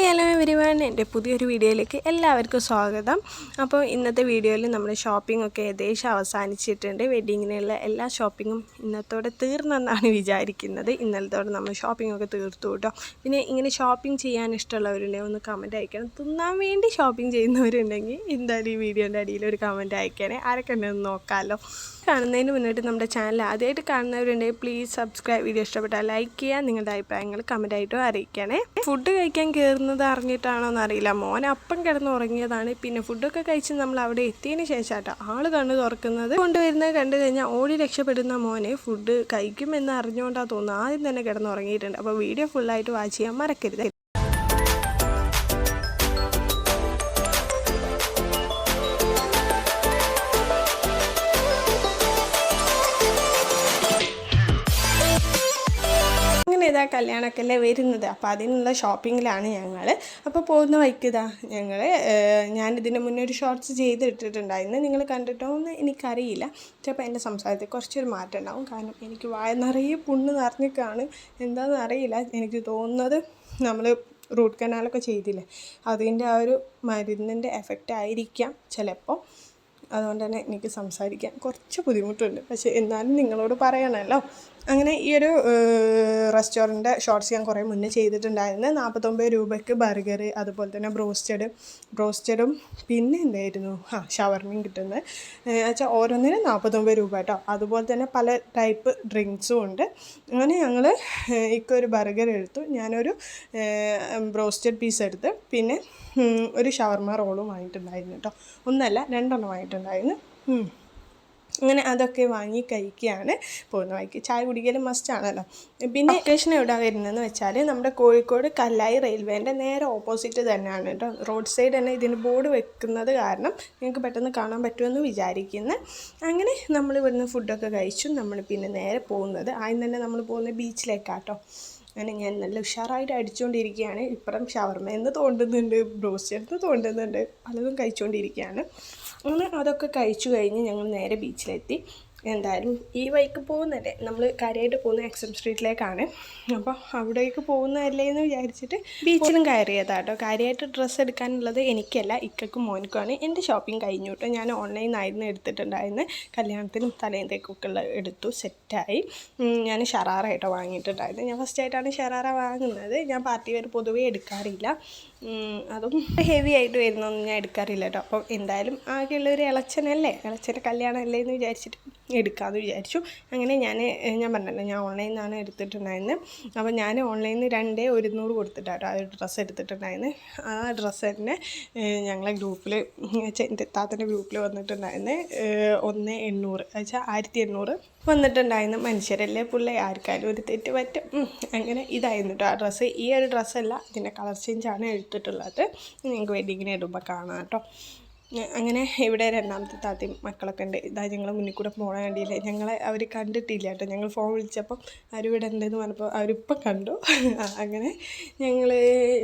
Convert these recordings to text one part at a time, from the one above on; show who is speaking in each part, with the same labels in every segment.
Speaker 1: Hello everyone എന്റെ പുതിയൊരു വീഡിയോയിലേക്ക് എല്ലാവർക്കും സ്വാഗതം. അപ്പോൾ ഇന്നത്തെ വീഡിയോയിൽ നമ്മൾ ഷോപ്പിംഗ് ഒക്കെ ഏകദേശം അവസാനിച്ചിട്ടുണ്ട്. വെഡിങ്ങിനുള്ള എല്ലാ ഷോപ്പിങ്ങും ഇന്നത്തോടെ തീർന്നെന്നാണ് വിചാരിക്കുന്നത്. ഇന്നലത്തോടെ നമ്മൾ ഷോപ്പിംഗ് ഒക്കെ തീർത്തു കേട്ടോ. പിന്നെ ഇങ്ങനെ ഷോപ്പിംഗ് ചെയ്യാൻ ഇഷ്ടമുള്ളവരുണ്ടെങ്കിൽ ഒന്ന് കമന്റ് അയക്കണം. തിന്നാൻ വേണ്ടി ഷോപ്പിംഗ് ചെയ്യുന്നവരുണ്ടെങ്കിൽ എന്തായാലും ഈ വീഡിയോന്റെ അടിയിൽ ഒരു കമന്റ് അയക്കണേ. ആരൊക്കെ ഉണ്ടെന്ന് നോക്കാമല്ലോ കാണുന്നതിന് മുന്നിട്ട് നമ്മുടെ ചാനൽ ആദ്യമായിട്ട് കാണുന്നവരുണ്ടെങ്കിൽ പ്ലീസ് സബ്സ്ക്രൈബ് വീഡിയോ ഇഷ്ടപ്പെട്ടാൽ ലൈക്ക് ചെയ്യുക. നിങ്ങളുടെ അഭിപ്രായങ്ങൾ കമന്റ് ആയിട്ടും അറിയിക്കണേ. ഫുഡ് കഴിക്കാൻ കയറുന്നത് അറിഞ്ഞിട്ടാണോ എന്നറിയില്ല. മോൻ അപ്പം കിടന്ന് ഉറങ്ങിയതാണ്. പിന്നെ ഫുഡൊക്കെ കഴിച്ച് നമ്മൾ അവിടെ എത്തിയതിന് ശേഷമാട്ടോ ആൾ കണ്ണ് തുറക്കുന്നത്. കൊണ്ടുവരുന്നത് കണ്ടു കഴിഞ്ഞാൽ ഓടി രക്ഷപ്പെടുന്ന മോനെ ഫുഡ് കഴിക്കുമെന്ന് അറിഞ്ഞുകൊണ്ടാണ് തോന്നുന്നത് ആദ്യം തന്നെ കിടന്നുറങ്ങിയിട്ടുണ്ട് അപ്പോൾ വീഡിയോ ഫുള്ളായിട്ട് വാച്ച് ചെയ്യാൻ മറക്കരുത്. ഇതാ കല്യാണമൊക്കെ അല്ലേ വരുന്നത്. അപ്പോൾ അതിനുള്ള ഷോപ്പിങ്ങിലാണ് ഞങ്ങൾ അപ്പോൾ പോകുന്ന വഴിക്ക് ഇതാ ഞങ്ങൾ ഞാനിതിന് മുന്നേ ഒരു ഷോർട്സ് ചെയ്തിട്ടിട്ടുണ്ടായിരുന്നു. നിങ്ങൾ കണ്ടിട്ടോ എന്ന് എനിക്കറിയില്ല. ചിലപ്പോൾ എന്റെ സംസാരത്തിൽ കുറച്ചൊരു മാറ്റം ഉണ്ടാവും. കാരണം എനിക്ക് വായ നിറയെ പുണ്ണ് നിറഞ്ഞിക്കാണ്. എന്താണെന്ന് അറിയില്ല. എനിക്ക് തോന്നുന്നത് നമ്മൾ റൂട്ട് കനാലൊക്കെ ചെയ്തില്ലേ. അതിന്റെ ആ ഒരു മരുന്നിന്റെ എഫക്റ്റ് ആയിരിക്കാം ചിലപ്പോൾ അതുകൊണ്ട് തന്നെ എനിക്ക് സംസാരിക്കാൻ കുറച്ച് ബുദ്ധിമുട്ടുണ്ട്. പക്ഷേ എന്നാലും നിങ്ങളോട് പറയണമല്ലോ അങ്ങനെ ഈ ഒരു റെസ്റ്റോറന്റ് ഷോർട്സ് ഞാൻ കുറേ മുന്നേ ചെയ്തിട്ടുണ്ടായിരുന്നു. നാൽപ്പത്തൊമ്പത് രൂപയ്ക്ക് ബർഗർ അതുപോലെ തന്നെ ബ്രോസ്റ്റഡ് ബ്രോസ്റ്റഡും പിന്നെ എന്തായിരുന്നു? ആ ഷവർമയും കിട്ടുന്നത് വെച്ചാൽ ഓരോന്നിനും നാൽപ്പത്തൊമ്പത് രൂപ കേട്ടോ അതുപോലെ തന്നെ പല ടൈപ്പ് ഡ്രിങ്ക്സും ഉണ്ട്. അങ്ങനെ ഞങ്ങൾ ഇക്കൊരു ബർഗർ എടുത്തു. ഞാനൊരു ബ്രോസ്റ്റഡ് പീസ് എടുത്ത് പിന്നെ ഒരു ഷവർമ റോളും വാങ്ങിയിട്ടുണ്ടായിരുന്നു കേട്ടോ ഒന്നല്ല രണ്ടെണ്ണം വാങ്ങിയിട്ടുണ്ടായിരുന്നു. അങ്ങനെ അതൊക്കെ വാങ്ങി കഴിക്കുകയാണ്. പോകുന്ന വഴിക്ക് ചായ കുടിക്കലും മസ്റ്റാണല്ലോ പിന്നെ ലൊക്കേഷൻ എവിടെ വരുന്നതെന്ന് വെച്ചാൽ നമ്മുടെ കോഴിക്കോട് കല്ലായി റെയിൽവേന്റെ നേരെ ഓപ്പോസിറ്റ് തന്നെയാണ് കേട്ടോ. റോഡ് സൈഡ് തന്നെ ഇതിന് ബോർഡ് വെക്കുന്നത് കാരണം നിങ്ങൾക്ക് പെട്ടെന്ന് കാണാൻ പറ്റുമെന്ന് വിചാരിക്കുന്നു. അങ്ങനെ നമ്മൾ ഇവിടുന്ന് ഫുഡൊക്കെ കഴിച്ചു. നമ്മൾ പിന്നെ നേരെ പോകുന്നത് ആദ്യം തന്നെ നമ്മൾ പോകുന്നത് ബീച്ചിലേക്കാട്ടോ. അങ്ങനെ ഞാൻ നല്ല ഉഷാറായിട്ട് അടിച്ചുകൊണ്ടിരിക്കുകയാണ് ഇപ്പുറം ഷവർമ എന്ന് തോണ്ടുന്നുണ്ട് ബ്രോസ്റ്റ് എന്ന് തോണ്ടുന്നുണ്ട്. പലതും കഴിച്ചുകൊണ്ടിരിക്കുകയാണ് അങ്ങനെ അതൊക്കെ കഴിച്ചു കഴിഞ്ഞ് ഞങ്ങൾ നേരെ ബീച്ചിലെത്തി. എന്തായാലും ഈ വഴിക്ക് പോകുന്നതല്ലേ നമ്മൾ കാര്യമായിട്ട് പോകുന്ന എക്സം സ്ട്രീറ്റിലേക്കാണ്. അപ്പോൾ അവിടേക്ക് പോകുന്നതല്ലേ എന്ന് വിചാരിച്ചിട്ട് ബീച്ചിലും കയറിയതാട്ടോ കാര്യമായിട്ട് ഡ്രസ്സ് എടുക്കാനുള്ളത് എനിക്കല്ല ഇക്കക്കും മോനിക്കുമാണ്. എന്റെ ഷോപ്പിംഗ് കഴിഞ്ഞു കേട്ടോ ഞാൻ ഓൺലൈനായിരുന്നു എടുത്തിട്ടുണ്ടായിരുന്നു. കല്യാണത്തിനും തലേന്തേക്കൊക്കെ ഉള്ള എടുത്തു സെറ്റായി. ഞാൻ ഷറാറായിട്ടോ വാങ്ങിയിട്ടുണ്ടായിരുന്നു. ഞാൻ ഫസ്റ്റ് ആയിട്ടാണ് ഷറാറ വാങ്ങുന്നത്. ഞാൻ പാർട്ടി വരെ പൊതുവേ എടുക്കാറില്ല. അതും ഹെവി ആയിട്ട് വരുന്നൊന്നും ഞാൻ എടുക്കാറില്ല കേട്ടോ അപ്പം എന്തായാലും ആകെയുള്ള ഒരു ഇളച്ചനല്ലേ? ഇളച്ചന്റെ കല്യാണമല്ലേ എന്ന് വിചാരിച്ചിട്ട് എടുക്കാമെന്ന് വിചാരിച്ചു. അങ്ങനെ ഞാൻ ഞാൻ പറഞ്ഞല്ലോ ഞാൻ ഓൺലൈനിൽ നിന്നാണ് എടുത്തിട്ടുണ്ടായിരുന്നത് അപ്പോൾ ഞാൻ ഓൺലൈനിൽ നിന്ന് രണ്ടേ ഒരുന്നൂറ് കൊടുത്തിട്ടാട്ടോ ആ ഡ്രസ്സ് എടുത്തിട്ടുണ്ടായിരുന്നു. ആ ഡ്രസ്സ് തന്നെ ഞങ്ങളെ ഗ്രൂപ്പിൽ എന്റെ താത്തന്റെ ഗ്രൂപ്പിൽ വന്നിട്ടുണ്ടായിരുന്നു ഒന്ന് എണ്ണൂറ്. വെച്ചാൽ ആയിരത്തി എണ്ണൂറ്. വന്നിട്ടുണ്ടായിരുന്നു. മനുഷ്യരല്ലേ പുള്ളി? ആർക്കാലും ഒരു തെറ്റ് പറ്റും. അങ്ങനെ ഇതായിരുന്നു കേട്ടോ ആ ഡ്രസ്സ്. ഈ ഒരു ഡ്രസ്സല്ല ഇതിന്റെ കളർ ചേഞ്ചാണ് എടുത്തിട്ടുള്ളത്. നിങ്ങൾക്ക് വെഡിങ്ങിന് ഇടുമ്പോൾ കാണാം കേട്ടോ അങ്ങനെ ഇവിടെ രണ്ടാമത്തെ താത്തി മക്കളൊക്കെ ഉണ്ട്. ഇതാ ഞങ്ങൾ മുന്നിൽ കൂടെ പോകാൻ വേണ്ടിയില്ലേ ഞങ്ങളെ അവർ കണ്ടിട്ടില്ല കേട്ടോ ഞങ്ങൾ ഫോൺ വിളിച്ചപ്പം ഇവിടെ ഉണ്ടെന്ന് പറഞ്ഞപ്പോൾ അവരിപ്പം കണ്ടു. അങ്ങനെ ഞങ്ങൾ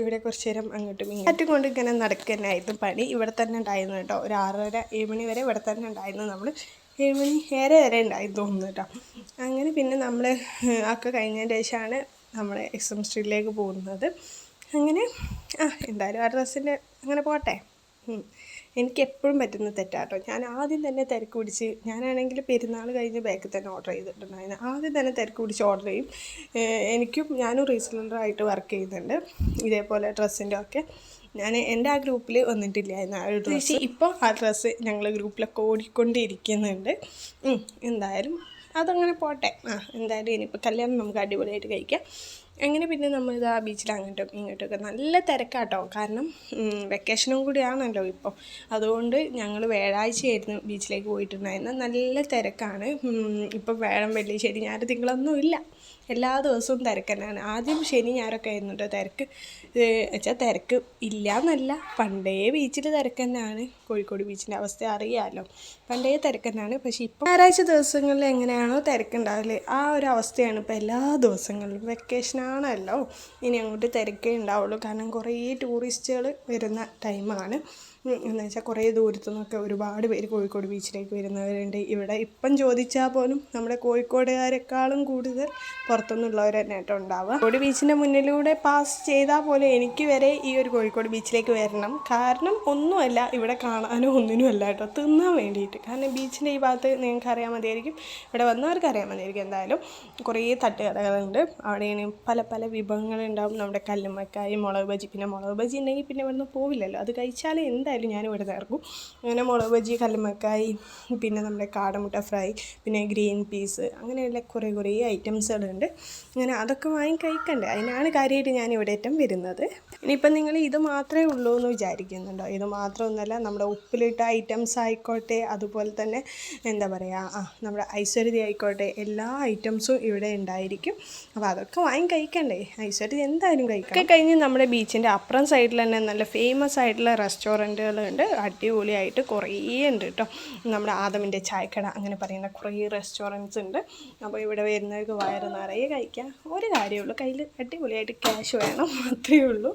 Speaker 1: ഇവിടെ കുറച്ച് നേരം അങ്ങോട്ടും ഇങ്ങോട്ടും കൊണ്ട് ഇങ്ങനെ നടക്കുന്നതായിരുന്നു പണി. ഇവിടെ തന്നെ ഉണ്ടായിരുന്നു കേട്ടോ ഒരു ആറര ഏഴ് മണി വരെ ഇവിടെ തന്നെ ഉണ്ടായിരുന്നു നമ്മൾ ഏഴ് മണി ഏറെ വരെ ഉണ്ടായിരുന്നു തോന്നുന്നു കേട്ടോ. അങ്ങനെ പിന്നെ നമ്മൾ ഒക്കെ കഴിഞ്ഞതിന് ശേഷമാണ് നമ്മൾ എക്സം സ്ട്രീറ്റിലേക്ക് പോകുന്നത്. അങ്ങനെ ആ എന്തായാലും ആ ഡ്രസ്സിന്റെ അങ്ങനെ പോട്ടെ. എനിക്ക് എപ്പോഴും പറ്റുന്ന തെറ്റാട്ടോ. ഞാൻ ആദ്യം തന്നെ തിരക്ക് പിടിച്ച് ഞാനാണെങ്കിൽ പെരുന്നാൾ കഴിഞ്ഞ് ബാക്കിൽ തന്നെ ഓർഡർ ചെയ്തിട്ടുണ്ടായിരുന്നു. ആദ്യം തന്നെ തിരക്ക് പിടിച്ച് ഓർഡർ ചെയ്യും. എനിക്കും ഞാനും റീസെലറായിട്ട് വർക്ക് ചെയ്യുന്നുണ്ട്. ഇതേപോലെ ഡ്രസ്സിന്റെ ഒക്കെ. ഞാൻ എന്റെ ആ ഗ്രൂപ്പിൽ വന്നിട്ടില്ലായിരുന്നു ആ ഒരു ഡ്രസ്സ്. ഇപ്പോൾ ആ ഡ്രസ്സ് ഞങ്ങൾ ഗ്രൂപ്പിലൊക്കെ ഓടിക്കൊണ്ടിരിക്കുന്നുണ്ട്. എന്തായാലും അതങ്ങനെ പോട്ടെ. ആ എന്തായാലും ഇനിയിപ്പോൾ കല്യാണം നമുക്ക് അടിപൊളിയായിട്ട് കഴിക്കാം. അങ്ങനെ പിന്നെ നമ്മൾ ഇതാ ബീച്ചിൽ അങ്ങോട്ടും ഇങ്ങോട്ടൊക്കെ നല്ല തിരക്കാട്ടോ. കാരണം വെക്കേഷനും കൂടിയാണല്ലോ ഇപ്പോൾ അതുകൊണ്ട് ഞങ്ങൾ വ്യാഴാഴ്ചയായിരുന്നു ബീച്ചിലേക്ക് പോയിട്ടുണ്ടായിരുന്നത്. നല്ല തിരക്കാണ്. ഇപ്പം വേഴം വെള്ളി ശരി ഞായർ തിങ്കളൊന്നും ഇല്ല. എല്ലാ ദിവസവും തിരക്ക് ആദ്യം ശനി ഞായറൊക്കെ ആയിരുന്നു കേട്ടോ തിരക്ക് വെച്ചാൽ തിരക്ക് ഇല്ല എന്നല്ല പണ്ടേ ബീച്ചിൽ തിരക്ക് തന്നെയാണ് കോഴിക്കോട് ബീച്ചിന്റെ അവസ്ഥ അറിയാമല്ലോ പണ്ടേ തിരക്ക് പക്ഷേ ഇപ്പം ഞായറാഴ്ച ദിവസങ്ങളിൽ എങ്ങനെയാണോ തിരക്കുണ്ടാവില്ലേ ആ ഒരു അവസ്ഥയാണ് ഇപ്പോൾ എല്ലാ ദിവസങ്ങളിലും. വെക്കേഷനാണല്ലോ ഇനി അങ്ങോട്ട് തിരക്കേ ഉണ്ടാവുള്ളൂ. കാരണം കുറേ ടൂറിസ്റ്റുകൾ വരുന്ന ടൈമാണ് എന്ന് വെച്ചാൽ കുറേ ദൂരത്തു നിന്നൊക്കെ ഒരുപാട് പേര് കോഴിക്കോട് ബീച്ചിലേക്ക് വരുന്നവരുണ്ട്. ഇവിടെ ഇപ്പം ചോദിച്ചാൽ പോലും നമ്മുടെ കോഴിക്കോടുകാരെക്കാളും കൂടുതൽ പുറത്തുനിന്നുള്ളവർ തന്നെ ആയിട്ട് ഉണ്ടാവുക. കോഴിക്കോട് ബീച്ചിന്റെ മുന്നിലൂടെ പാസ് ചെയ്താൽ പോലെ എനിക്ക് വരെ ഈ ഒരു കോഴിക്കോട് ബീച്ചിലേക്ക് വരണം. കാരണം ഒന്നുമല്ല ഇവിടെ കാണാനോ ഒന്നിനും അല്ല കേട്ടോ. തിന്നാൻ വേണ്ടിയിട്ട്. കാരണം ബീച്ചിന്റെ ഈ ഭാഗത്ത് നിങ്ങൾക്ക് അറിയാൻ മതിയായിരിക്കും. ഇവിടെ വന്നവർക്ക് അറിയാൻ മതിയായിരിക്കും എന്തായാലും. കുറേ തട്ടുകടകളുണ്ട് അവിടെയാണ് പല പല വിഭവങ്ങളുണ്ടാവും. നമ്മുടെ കല്ലുമ്മക്കായി മുളക് ബജി. പിന്നെ മുളക് ബജി ഉണ്ടെങ്കിൽ പിന്നെ ഇവിടുന്ന് പോവില്ലല്ലോ. അത് കഴിച്ചാൽ എന്തായാലും ഞാൻ ഇവിടെ ഇറങ്ങും. അങ്ങനെ മുളക് ബജി കല്ലുമ്മക്കായി പിന്നെ നമ്മുടെ കാടമുട്ട ഫ്രൈ പിന്നെ ഗ്രീൻ പീസ് അങ്ങനെയുള്ള കുറേ കുറേ ഐറ്റംസുകളുണ്ട്. അങ്ങനെ അതൊക്കെ വാങ്ങി കഴിക്കണ്ടേ അതിനാണ് കാര്യമായിട്ട് ഞാൻ ഇവിടെ ഏറ്റവും വരുന്നത്. ഇനിയിപ്പം നിങ്ങൾ ഇത് മാത്രമേ ഉള്ളൂ എന്ന് വിചാരിക്കുന്നുണ്ടോ? ഇത് മാത്രമൊന്നുമല്ല നമ്മുടെ ഉപ്പിലിട്ട ഐറ്റംസ് ആയിക്കോട്ടെ അതുപോലെ തന്നെ എന്താ പറയുക നമ്മുടെ ഐശ്വര്യ ആയിക്കോട്ടെ എല്ലാ ഐറ്റംസും ഇവിടെ ഉണ്ടായിരിക്കും. അപ്പോൾ അതൊക്കെ വാങ്ങി കഴിക്കണ്ടേ ഐശ്വര്യ എന്തായാലും കഴിക്കാം ഒക്കെ കഴിഞ്ഞ് നമ്മുടെ ബീച്ചിന്റെ അപ്പുറം സൈഡിൽ തന്നെ നല്ല ഫേമസ് ആയിട്ടുള്ള റെസ്റ്റോറന്റുകളുണ്ട് അടിപൊളിയായിട്ട് കുറേ ഉണ്ട് കേട്ടോ നമ്മുടെ ആദമിന്റെ ചായക്കട അങ്ങനെ പറയുന്ന കുറേ റെസ്റ്റോറന്റ്സ് ഉണ്ട് അപ്പോൾ ഇവിടെ വരുന്നവർക്ക് വയറ് നിറയെ കഴിക്കാം. ഒരു കാര്യമുള്ളൂ കയ്യിൽ അടിപൊളിയായിട്ട് ക്യാഷ് വേണം അത്രയേ ഉള്ളൂ.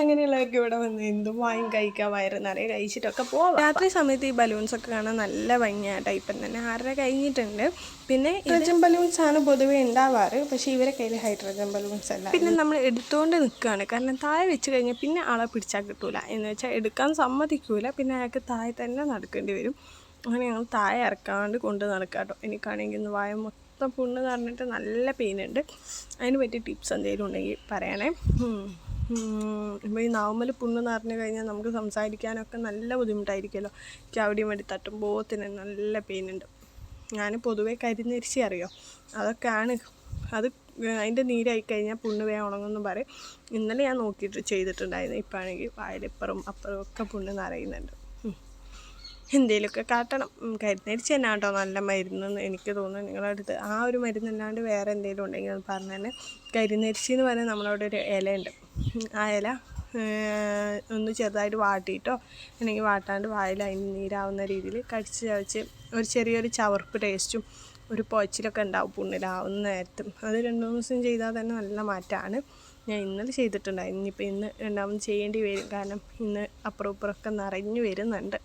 Speaker 1: അങ്ങനെയുള്ളവർക്ക് ഇവിടെ വന്ന് എന്തും വാങ്ങി കഴിക്കാം വയറ് നിറയെ കഴിച്ചിട്ടൊക്കെ പോവാം. രാത്രി സമയത്ത് ഈ ബലൂൺസൊക്കെ കാണാൻ നല്ല ഭംഗിയാട്ടോ ഇപ്പം തന്നെ ആറര കഴിഞ്ഞിട്ടുണ്ട്. പിന്നെ ഹൈഡ്രജൻ ബലൂൺസ് ആണ് പൊതുവേ ഉണ്ടാവാറ് പക്ഷേ ഇവരെ കയ്യിൽ ഹൈഡ്രജൻ ബലൂൺസ് അല്ല. പിന്നെ നമ്മൾ എടുത്തുകൊണ്ട് നിൽക്കുകയാണ് കാരണം താഴെ വെച്ച് കഴിഞ്ഞാൽ പിന്നെ ആളെ പിടിച്ചാൽ കിട്ടൂല. എന്ന് വെച്ചാൽ എടുക്കാൻ സമ്മതിക്കൂല. പിന്നെ അയാൾക്ക് താഴെ തന്നെ നടക്കേണ്ടി വരും. അങ്ങനെ ഞങ്ങൾ താഴെ ഇറക്കാണ്ട് കൊണ്ട് നടക്കാം കേട്ടോ എനിക്കാണെങ്കിൽ ഇന്ന് വായ മൊത്തം പുണ്ണ് നിറഞ്ഞിട്ട് നല്ല പെയിൻ ഉണ്ട്. അതിന് പറ്റിയ ടിപ്സ് എന്തെങ്കിലും ഉണ്ടെങ്കിൽ പറയണേ. ഇപ്പോൾ ഈ നാവുമ്മൽ പുണ്ണ് നിറഞ്ഞു കഴിഞ്ഞാൽ നമുക്ക് സംസാരിക്കാനൊക്കെ നല്ല ബുദ്ധിമുട്ടായിരിക്കുമല്ലോ എനിക്ക് അവിടെയും വേണ്ടി തട്ടുമ്പോൾ തന്നെ നല്ല പെയിൻ ഉണ്ട്. ഞാൻ പൊതുവേ കരിന്നിരിച്ച് അറിയോ? അതൊക്കെയാണ്. അത് അതിന്റെ നീരായി കഴിഞ്ഞാൽ പുണ്ണ് വേഗം ഉണങ്ങുമെന്ന് പറയും. ഇന്നലെ ഞാൻ നോക്കിയിട്ട് ചെയ്തിട്ടുണ്ടായിരുന്നു. ഇപ്പം ആണെങ്കിൽ വായലിപ്പുറം അപ്പുറം ഒക്കെ പുണ്ണ് നിറയുന്നുണ്ട്. എന്തെങ്കിലുമൊക്കെ കാട്ടണം. കരുന്നടിച്ച് തന്നെ കേട്ടോ. നല്ല മരുന്നെന്ന് എനിക്ക് തോന്നുന്നു. നിങ്ങളുടെ അടുത്ത് ആ ഒരു മരുന്നല്ലാണ്ട് വേറെ എന്തെങ്കിലും ഉണ്ടെങ്കിൽ അത് പറഞ്ഞു തന്നെ കരിനരിച്ചി എന്ന് പറഞ്ഞാൽ നമ്മളവിടെ ഒരു ഇലയുണ്ട്. ആ ഇല ഒന്ന് ചെറുതായിട്ട് വാട്ടിയിട്ടോ അല്ലെങ്കിൽ വാട്ടാണ്ട് വായിൽ അതിന് നീരാവുന്ന രീതിയിൽ കടിച്ച് ചവച്ച് ഒരു ചെറിയൊരു ചവർപ്പ് ടേസ്റ്റും ഒരു പൊച്ചിലൊക്കെ ഉണ്ടാവും പുണ്ണിലാവുന്ന നേരത്തും. അത് രണ്ട് മൂന്ന് ദിവസം ചെയ്താൽ തന്നെ നല്ല മാറ്റമാണ്. ഞാൻ ഇന്നലെ ചെയ്തിട്ടുണ്ടായിരുന്നു ഇനിയിപ്പോൾ ഇന്ന് രണ്ടാമത് ചെയ്യേണ്ടി വരും. കാരണം ഇന്ന് അപ്പുറം ഇപ്പുറമൊക്കെ നിറഞ്ഞു വരുന്നുണ്ട്.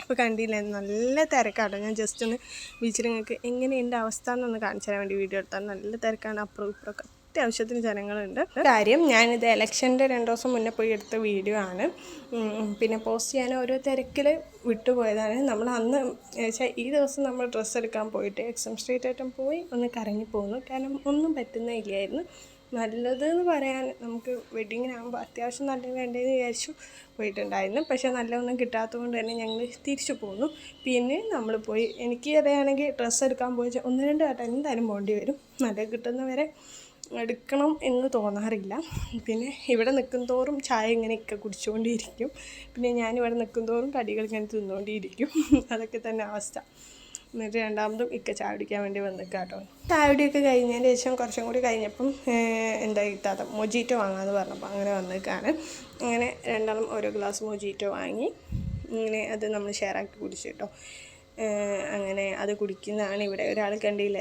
Speaker 1: അപ്പോൾ കണ്ടില്ലേ നല്ല തിരക്കാട്ടോ ഞാൻ ജസ്റ്റ് ഒന്ന് ബീച്ചിൽ നിങ്ങൾക്ക് എന്റെ അവസ്ഥ എന്നൊന്ന് കാണിച്ചു തരാൻ വേണ്ടി വീഡിയോ എടുത്താൽ നല്ല തിരക്കാണ് അപ്പുറം ഇപ്പുറമൊക്കെ. അത്യാവശ്യത്തിന് ജനങ്ങളുണ്ട്. കാര്യം ഞാനിത് ഇലക്ഷന്റെ രണ്ട് ദിവസം മുന്നേ പോയി എടുത്ത വീഡിയോ ആണ്. പിന്നെ പോസ്റ്റ് ചെയ്യാൻ ഓരോ തിരക്കിൽ വിട്ടുപോയതാണ് നമ്മൾ അന്ന് വെച്ചാൽ ഈ ദിവസം നമ്മൾ ഡ്രസ്സ് എടുക്കാൻ പോയിട്ട് എക്സം സ്ട്രീറ്റ് ആയിട്ടും പോയി ഒന്ന് കറങ്ങി പോകുന്നു കാരണം ഒന്നും പറ്റുന്ന ഇല്ലായിരുന്നു. നല്ലതെന്ന് പറയാൻ നമുക്ക് വെഡിങ്ങിനാകുമ്പോൾ അത്യാവശ്യം നല്ല വേണ്ടതെന്ന് വിചാരിച്ചു പോയിട്ടുണ്ടായിരുന്നു. പക്ഷേ നല്ലതൊന്നും കിട്ടാത്തത് കൊണ്ട് തന്നെ ഞങ്ങൾ തിരിച്ചു പോന്നു. പിന്നെ നമ്മൾ പോയി എനിക്ക് അറിയാണെങ്കിൽ ഡ്രസ്സ് എടുക്കാൻ പോയി ഒന്ന് രണ്ട് വട്ടം എന്തായാലും പോകേണ്ടി വരും. നല്ല കിട്ടുന്നവരെ. എടുക്കണം എന്ന് തോന്നാറില്ല. പിന്നെ ഇവിടെ നിൽക്കും തോറും ചായ ഇങ്ങനെയൊക്കെ കുടിച്ചുകൊണ്ടിരിക്കും. പിന്നെ ഞാനിവിടെ നിൽക്കും തോറും കടികൾ ഇങ്ങനെ തിന്നുകൊണ്ടിരിക്കും. അതൊക്കെ തന്നെ അവസ്ഥ. എന്നിട്ട് രണ്ടാമതും ഇക്ക ചായ കുടിക്കാൻ വേണ്ടി വന്നിക്കാം കേട്ടോ. ചായ കുടിയൊക്കെ കഴിഞ്ഞതിന് ശേഷം കുറച്ചും കൂടി കഴിഞ്ഞപ്പം എന്താ കിട്ടാത്ത മൊജീറ്റോ വാങ്ങാമെന്ന് പറഞ്ഞപ്പോൾ അങ്ങനെ വന്നിക്കാണ്. അങ്ങനെ രണ്ടാളും ഓരോ ഗ്ലാസ് മൊജീറ്റോ വാങ്ങി. ഇങ്ങനെ അത് നമ്മൾ ഷെയർ ഷെയറാക്കി കുടിച്ചു കേട്ടോ. അങ്ങനെ അത് കുടിക്കുന്നതാണ് ഇവിടെ. ഒരാൾ കണ്ടില്ല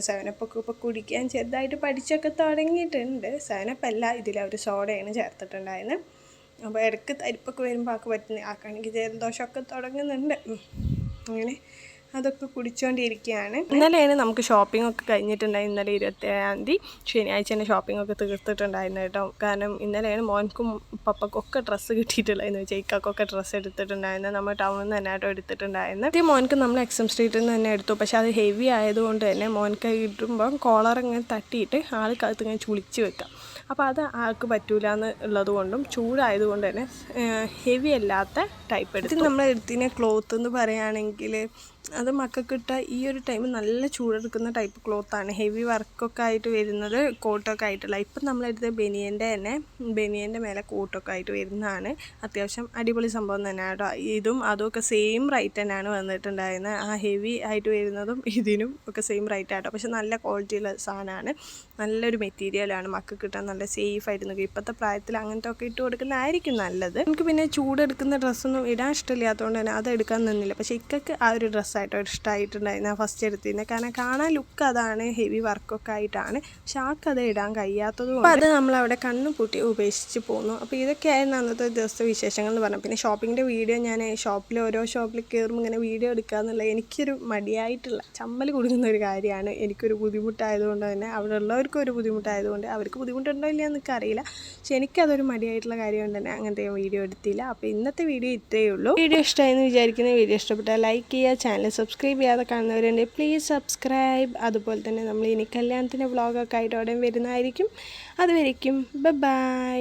Speaker 1: സെവനപ്പൊക്കെ ഇപ്പോൾ കുടിക്കാൻ ചെറുതായിട്ട് പഠിച്ചൊക്കെ തുടങ്ങിയിട്ടുണ്ട്. സെവനപ്പല്ല ഇതിലവർ സോഡയാണ് ചേർത്തിട്ടുണ്ടായിരുന്നത് അപ്പോൾ ഇടയ്ക്ക് തരിപ്പൊക്കെ വരുമ്പോൾ ആൾക്ക് പറ്റുന്ന ആക്കാണെങ്കിൽ ജലദോഷമൊക്കെ തുടങ്ങുന്നുണ്ട്. അങ്ങനെ. അതൊക്കെ കുടിച്ചുകൊണ്ടിരിക്കുകയാണ് ഇന്നലെയാണ് നമുക്ക് ഷോപ്പിംഗ് ഒക്കെ കഴിഞ്ഞിട്ടുണ്ടായി ഇന്നലെ ഇരുപത്തേഴാം തീയതി ശനിയാഴ്ച തന്നെ ഷോപ്പിംഗ് ഒക്കെ തീർത്തിട്ടുണ്ടായിരുന്നു കേട്ടോ. കാരണം ഇന്നലെയാണ് മോൻക്കും പപ്പക്കും ഒക്കെ ഡ്രസ്സ് കിട്ടിയിട്ടുള്ളതെന്ന് വെച്ചാൽ ഇക്കൊക്കെ ഡ്രസ്സ് എടുത്തിട്ടുണ്ടായിരുന്നു. നമ്മൾ ടൗണിൽ നിന്ന് തന്നെ ആട്ടോ എടുത്തിട്ടുണ്ടായിരുന്നു. ഇത് മോൻക്ക് നമ്മൾ എക്സം സ്ട്രീറ്റിൽ നിന്ന് തന്നെ എടുത്തു. പക്ഷെ അത് ഹെവി ആയതുകൊണ്ട് തന്നെ മോൻക്ക് ഇടുമ്പം കോളർ ഇങ്ങനെ തട്ടിയിട്ട് ആൾക്കകത്ത് ഇങ്ങനെ ചുളിച്ച് വെക്കാം. അപ്പോൾ അത് ആൾക്ക് പറ്റൂല എന്ന് ഉള്ളത് കൊണ്ടും ചൂടായതുകൊണ്ട് തന്നെ ഹെവി അല്ലാത്ത ടൈപ്പ് എടുത്ത്. നമ്മൾ എടുത്തിനെ ക്ലോത്ത് എന്ന് പറയുകയാണെങ്കിൽ അത് മക്കൾക്ക് ഇട്ട ഈ ഒരു ടൈം നല്ല ചൂടെടുക്കുന്ന ടൈപ്പ് ക്ലോത്താണ് ഹെവി വർക്കൊക്കെ ആയിട്ട് വരുന്നത് കോട്ടൊക്കെ ആയിട്ടുള്ള. ഇപ്പം നമ്മളെടുത്ത് ബനിയന്റെ തന്നെ ബനിയന്റെ മേലെ കോട്ടൊക്കെ ആയിട്ട് വരുന്നതാണ്. അത്യാവശ്യം അടിപൊളി സംഭവം തന്നെയാണ് കേട്ടോ ഇതും അതുമൊക്കെ സെയിം റേറ്റ് തന്നെയാണ് വന്നിട്ടുണ്ടായിരുന്നത്. ആ ഹെവി ആയിട്ട് വരുന്നതും ഇതിനും ഒക്കെ സെയിം റേറ്റ് ആട്ടോ. പക്ഷെ നല്ല ക്വാളിറ്റിയുള്ള സാധനമാണ്. നല്ലൊരു മെറ്റീരിയലാണ് മക്കൾക്ക് കിട്ടാൻ നല്ല സേഫ് ആയിട്ട് നിൽക്കും ഇപ്പോഴത്തെ പ്രായത്തിൽ അങ്ങനത്തെ ഒക്കെ ഇട്ട് കൊടുക്കുന്നതായിരിക്കും നല്ലത്. എനിക്ക് പിന്നെ ചൂടെടുക്കുന്ന ഡ്രസ്സൊന്നും ഇടാൻ ഇഷ്ടമില്ലാത്തതുകൊണ്ട് തന്നെ അത് എടുക്കാൻ നിന്നില്ല. പക്ഷേ ഇക്കൊക്കെ ആ ഒരു ഡ്രസ്സായിട്ടോ ഞാൻ ഫസ്റ്റ് എടുത്തിരുന്നത് കാരണം കാണാൻ ലുക്ക് അതാണ് ഹെവി വർക്കൊക്കെ ആയിട്ടാണ്. പക്ഷെ ആൾക്കത് ഇടാൻ കഴിയാത്തതും അപ്പോൾ അത് നമ്മളവിടെ കണ്ണു പൂട്ടി ഉപേക്ഷിച്ച് പോന്നു. അപ്പോൾ ഇതൊക്കെയായിരുന്നു അന്നത്തെ ദിവസത്തെ വിശേഷങ്ങൾ എന്ന് പറഞ്ഞു പിന്നെ ഷോപ്പിങ്ങിന്റെ വീഡിയോ ഞാൻ ഷോപ്പിൽ ഓരോ ഷോപ്പിൽ കയറുമ്പോൾ ഇങ്ങനെ വീഡിയോ എടുക്കുക എന്നുള്ള എനിക്കൊരു മടിയായിട്ടുള്ള ചമ്മൽ കുടുങ്ങുന്ന ഒരു കാര്യമാണ്. എനിക്കൊരു ബുദ്ധിമുട്ടായതുകൊണ്ട് തന്നെ അവിടെ ഉള്ളവർക്കും ഒരു ബുദ്ധിമുട്ടായതുകൊണ്ട് അവർക്ക് ബുദ്ധിമുട്ടുണ്ടോ ഇല്ലയോ എന്നൊക്കെ അറിയില്ല. പക്ഷെ എനിക്കതൊരു മടിയായിട്ടുള്ള കാര്യം കൊണ്ട് തന്നെ അങ്ങനത്തെ വീഡിയോ എടുത്തില്ല. അപ്പോൾ ഇന്നത്തെ വീഡിയോ ഇത്രയേ ഉള്ളൂ. വീഡിയോ ഇഷ്ടമായി എന്ന് വിചാരിക്കുന്ന വീഡിയോ ഇഷ്ടപ്പെട്ടാൽ ലൈക്ക് ചെയ്യുക ചാനൽ സബ്സ്ക്രൈബ് ചെയ്യാതെ കാണുന്നവരുണ്ട് പ്ലീസ് സബ്സ്ക്രൈബ് അതുപോലെ തന്നെ നമ്മൾ ഇനി കല്യാണത്തിന്റെ വ്ളോഗൊക്കെ ആയിട്ട് ഉടൻ വരുന്നതായിരിക്കും. അതുവരയ്ക്കും ബൈ